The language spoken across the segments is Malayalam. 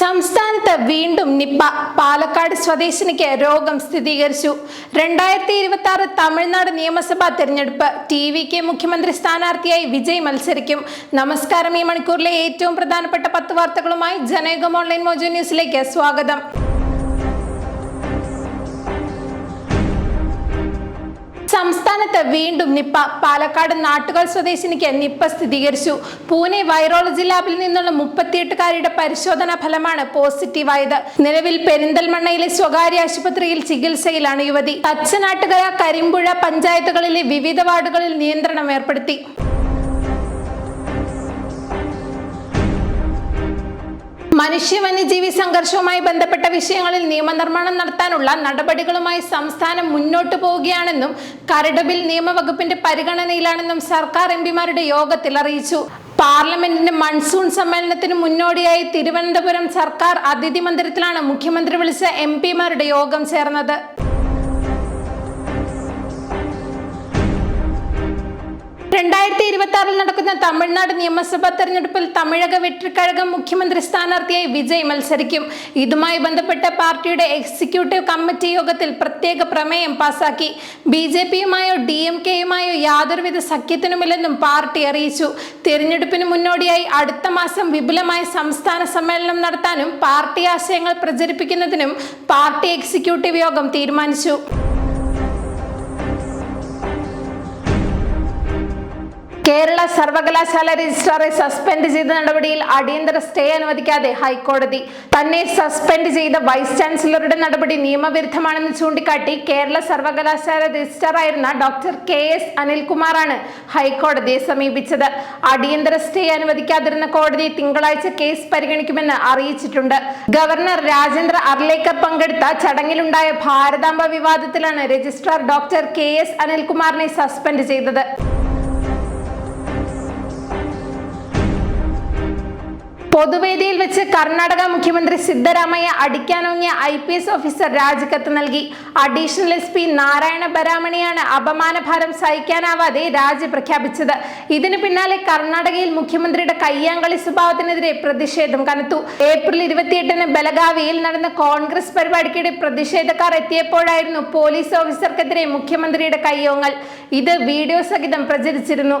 സംസ്ഥാനത്ത് വീണ്ടും നിപ്പ പാലക്കാട് സ്വദേശിനിക്ക് രോഗം സ്ഥിരീകരിച്ചു. രണ്ടായിരത്തി ഇരുപത്തി ആറ് തമിഴ്നാട് നിയമസഭാ തെരഞ്ഞെടുപ്പ് ടി വി കെ മുഖ്യമന്ത്രി സ്ഥാനാർത്ഥിയായി വിജയ് മത്സരിക്കും. നമസ്കാരം ഈ മണിക്കൂറിലെ ഏറ്റവും പ്രധാനപ്പെട്ട പത്ത് വാർത്തകളുമായി ജനയുഗം ഓൺലൈൻ മോജോ ന്യൂസിലേക്ക് സ്വാഗതം. സംസ്ഥാനത്ത് വീണ്ടും നിപ്പ പാലക്കാട് നാട്ടുകാൽ സ്വദേശിനിക്ക് നിപ്പ സ്ഥിരീകരിച്ചു. പൂനെ വൈറോളജി ലാബിൽ നിന്നുള്ള മുപ്പത്തിയെട്ടുകാരിയുടെ പരിശോധനാ ഫലമാണ് പോസിറ്റീവായത്. നിലവിൽ പെരിന്തൽമണ്ണയിലെ സ്വകാര്യ ആശുപത്രിയിൽ ചികിത്സയിലാണ് യുവതി. തച്ചനാട്ടുകര കരിമ്പുഴ പഞ്ചായത്തുകളിലെ വിവിധ വാർഡുകളിൽ നിയന്ത്രണം ഏർപ്പെടുത്തി. മനുഷ്യ വന്യജീവി സംഘർഷവുമായി ബന്ധപ്പെട്ട വിഷയങ്ങളിൽ നിയമനിർമ്മാണം നടത്താനുള്ള നടപടികളുമായി സംസ്ഥാനം മുന്നോട്ട് പോവുകയാണെന്നും കരട് ബിൽ നിയമവകുപ്പിന്റെ പരിഗണനയിലാണെന്നും സർക്കാർ എംപിമാരുടെ യോഗത്തിൽ അറിയിച്ചു. പാർലമെന്റിന്റെ മൺസൂൺ സമ്മേളനത്തിന് മുന്നോടിയായി തിരുവനന്തപുരം സർക്കാർ അതിഥി മന്ദിരത്തിലാണ് മുഖ്യമന്ത്രി വിളിച്ച എം പിമാരുടെ യോഗം ചേർന്നത്. രണ്ടായിരത്തി ഇരുപത്തി ആറിൽ നടക്കുന്ന തമിഴ്നാട് നിയമസഭാ തെരഞ്ഞെടുപ്പിൽ തമിഴക വെട്ടിക്കഴകം മുഖ്യമന്ത്രി സ്ഥാനാർത്ഥിയായി വിജയ് മത്സരിക്കും. ഇതുമായി ബന്ധപ്പെട്ട പാർട്ടിയുടെ എക്സിക്യൂട്ടീവ് കമ്മിറ്റി യോഗത്തിൽ പ്രത്യേക പ്രമേയം പാസാക്കി. ബി ജെ പിയുമായോ ഡി എം കെയുമായോ യാതൊരുവിധ സഖ്യത്തിനുമില്ലെന്നും പാർട്ടി അറിയിച്ചു. തിരഞ്ഞെടുപ്പിന് മുന്നോടിയായി അടുത്ത മാസം വിപുലമായ സംസ്ഥാന സമ്മേളനം നടത്താനും പാർട്ടി ആശയങ്ങൾ പ്രചരിപ്പിക്കുന്നതിനും പാർട്ടി എക്സിക്യൂട്ടീവ് യോഗം തീരുമാനിച്ചു. കേരള സർവകലാശാല രജിസ്ട്രാറെ സസ്പെൻഡ് ചെയ്ത നടപടിയിൽ അടിയന്തര സ്റ്റേ അനുവദിക്കാതെ ഹൈക്കോടതി തന്നെ സസ്പെൻഡ് ചെയ്ത വൈസ് ചാൻസലറുടെ നടപടി നിയമവിരുദ്ധമാണെന്ന് ചൂണ്ടിക്കാട്ടി കേരള സർവകലാശാല രജിസ്ട്രാറായിരുന്ന ഡോക്ടർ കെ എസ് അനിൽകുമാറാണ് ഹൈക്കോടതിയെ സമീപിച്ചത്. അടിയന്തര സ്റ്റേ അനുവദിക്കാതിരുന്ന കോടതി തിങ്കളാഴ്ച കേസ് പരിഗണിക്കുമെന്ന് അറിയിച്ചിട്ടുണ്ട്. ഗവർണർ രാജേന്ദ്ര അർലേക്കർ പങ്കെടുത്ത ചടങ്ങിലുണ്ടായ ഭാരതാംബ വിവാദത്തിലാണ് രജിസ്ട്രാർ ഡോക്ടർ കെ എസ് അനിൽകുമാറിനെ സസ്പെൻഡ് ചെയ്തത്. പൊതുവേദിയിൽ വെച്ച് കർണാടക മുഖ്യമന്ത്രി സിദ്ധരാമയ്യ അടിക്കാനൊങ്ങിയ ഐ പി എസ് ഓഫീസർ രാജിക്കത്ത് നൽകി. അഡീഷണൽ എസ് പി നാരായണ ബരാമണിയാണ് അപമാനഭാരം സഹിക്കാനാവാതെ രാജി പ്രഖ്യാപിച്ചത്. ഇതിന് പിന്നാലെ കർണാടകയിൽ മുഖ്യമന്ത്രിയുടെ കയ്യാങ്കളി സ്വഭാവത്തിനെതിരെ പ്രതിഷേധം കനത്തു. ഏപ്രിൽ ഇരുപത്തിയെട്ടിന് ബലഗാവിയിൽ നടന്ന കോൺഗ്രസ് പരിപാടിക്കിടെ പ്രതിഷേധക്കാർ എത്തിയപ്പോഴായിരുന്നു പോലീസ് ഓഫീസർക്കെതിരെ മുഖ്യമന്ത്രിയുടെ കയ്യോങ്ങൽ. ഇത് വീഡിയോ സഹിതം പ്രചരിച്ചിരുന്നു.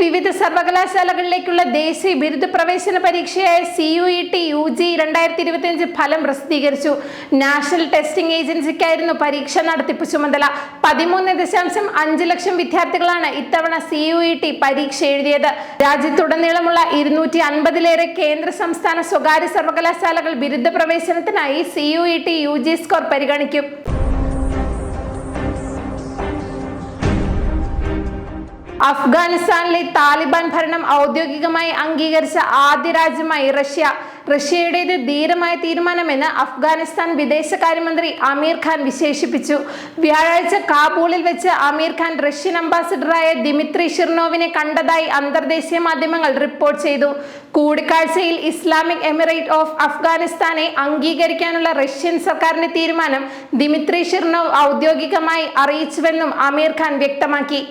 വിവിധ സർവകലാശാലകളിലേക്കുള്ള ദേശീയ ബിരുദ പ്രവേശന പരീക്ഷയായ C U E T U G രണ്ടായിരത്തി ഇരുപത്തിയഞ്ച് ഫലം പ്രസിദ്ധീകരിച്ചു. നാഷണൽ ടെസ്റ്റിംഗ് ഏജൻസിക്കായിരുന്നു പരീക്ഷ നടത്തിപ്പ് ചുമതല. പതിമൂന്ന് ദശാംശം അഞ്ച് ലക്ഷം വിദ്യാർത്ഥികളാണ് ഇത്തവണ സി യു ഇ ടി പരീക്ഷ എഴുതിയത്. രാജ്യത്തുടനീളമുള്ള ഇരുന്നൂറ്റി അൻപതിലേറെ കേന്ദ്ര സംസ്ഥാന സ്വകാര്യ സർവകലാശാലകൾ ബിരുദ പ്രവേശനത്തിനായി C U E T U G score പരിഗണിക്കും. അഫ്ഗാനിസ്ഥാനിലെ താലിബാൻ ഭരണം ഔദ്യോഗികമായി അംഗീകരിച്ച ആദ്യ രാജ്യമായി റഷ്യ. റഷ്യയുടേത് ധീരമായ തീരുമാനമെന്ന് അഫ്ഗാനിസ്ഥാൻ വിദേശകാര്യമന്ത്രി അമീർ ഖാൻ വിശേഷിപ്പിച്ചു. വ്യാഴാഴ്ച കാബൂളിൽ വെച്ച് അമീർ ഖാൻ റഷ്യൻ അംബാസിഡറായ ദിമിത്രി ഷിർനോവിനെ കണ്ടതായി അന്തർദേശീയ മാധ്യമങ്ങൾ റിപ്പോർട്ട് ചെയ്തു. കൂടിക്കാഴ്ചയിൽ ഇസ്ലാമിക് എമിറേറ്റ് ഓഫ് അഫ്ഗാനിസ്ഥാനെ അംഗീകരിക്കാനുള്ള റഷ്യൻ സർക്കാരിന്റെ തീരുമാനം ദിമിത്രി ഷിർനോവ് ഔദ്യോഗികമായി അറിയിച്ചുവെന്നും അമീർ ഖാൻ വ്യക്തമാക്കി.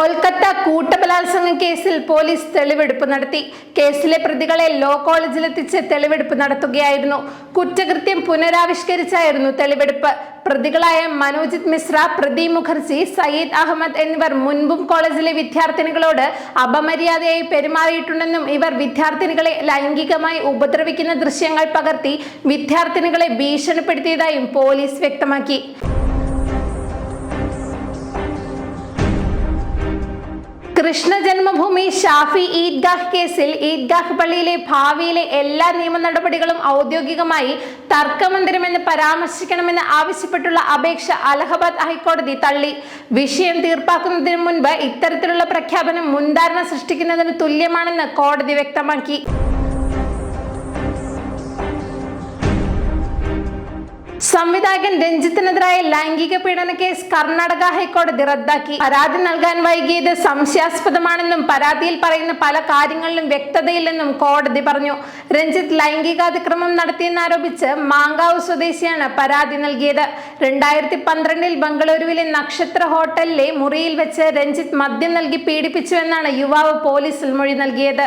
കൊൽക്കത്ത കൂട്ടബലാത്സംഗ കേസിൽ പോലീസ് തെളിവെടുപ്പ് നടത്തി. കേസിലെ പ്രതികളെ ലോ കോളേജിലെത്തിച്ച് തെളിവെടുപ്പ് നടത്തുകയായിരുന്നു. കുറ്റകൃത്യം പുനരാവിഷ്കരിച്ചായിരുന്നു തെളിവെടുപ്പ്. പ്രതികളായ മനോജിത് മിശ്ര പ്രദീപ് മുഖർജി സയ്യിദ് അഹമ്മദ് എന്നിവർ മുൻപും കോളേജിലെ വിദ്യാർത്ഥിനികളോട് അപമര്യാദയായി പെരുമാറിയിട്ടുണ്ടെന്നും ഇവർ വിദ്യാർത്ഥിനികളെ ലൈംഗികമായി ഉപദ്രവിക്കുന്ന ദൃശ്യങ്ങൾ പകർത്തി വിദ്യാർത്ഥിനികളെ ഭീഷണിപ്പെടുത്തിയതായും പോലീസ് വ്യക്തമാക്കി. കൃഷ്ണ ജന്മഭൂമി ഷാഫി ഈദ്ഗാഹ് കേസിൽ ഈദ്ഗാഹ് പള്ളിയിലെ ഭാവിയിലെ എല്ലാ നിയമ നടപടികളും ഔദ്യോഗികമായി തർക്കമന്ദിരമെന്ന് പരാമർശിക്കണമെന്ന് ആവശ്യപ്പെട്ടുള്ള അപേക്ഷ അലഹബാദ് ഹൈക്കോടതി തള്ളി. വിഷയം തീർപ്പാക്കുന്നതിന് മുൻപ് ഇത്തരത്തിലുള്ള പ്രഖ്യാപനം മുൻധാരണ സൃഷ്ടിക്കുന്നതിന് തുല്യമാണെന്ന് കോടതി വ്യക്തമാക്കി. സംവിധായകൻ രഞ്ജിത്തിനെതിരായ ലൈംഗിക പീഡന കേസ് കർണാടക ഹൈക്കോടതി റദ്ദാക്കി. പരാതി നൽകാൻ വൈകിയത് സംശയാസ്പദമാണെന്നും പരാതിയിൽ പറയുന്ന പല കാര്യങ്ങളിലും വ്യക്തതയില്ലെന്നും കോടതി പറഞ്ഞു. രഞ്ജിത്ത് ലൈംഗികാതിക്രമം നടത്തിയെന്നാരോപിച്ച് മാങ്കാവ് സ്വദേശിയാണ് പരാതി നൽകിയത്. രണ്ടായിരത്തി പന്ത്രണ്ടിൽ ബംഗളൂരുവിലെ നക്ഷത്ര ഹോട്ടലിലെ മുറിയിൽ വെച്ച് രഞ്ജിത്ത് മദ്യം നൽകി പീഡിപ്പിച്ചുവെന്നാണ് യുവാവ് പോലീസിൽ മൊഴി നൽകിയത്.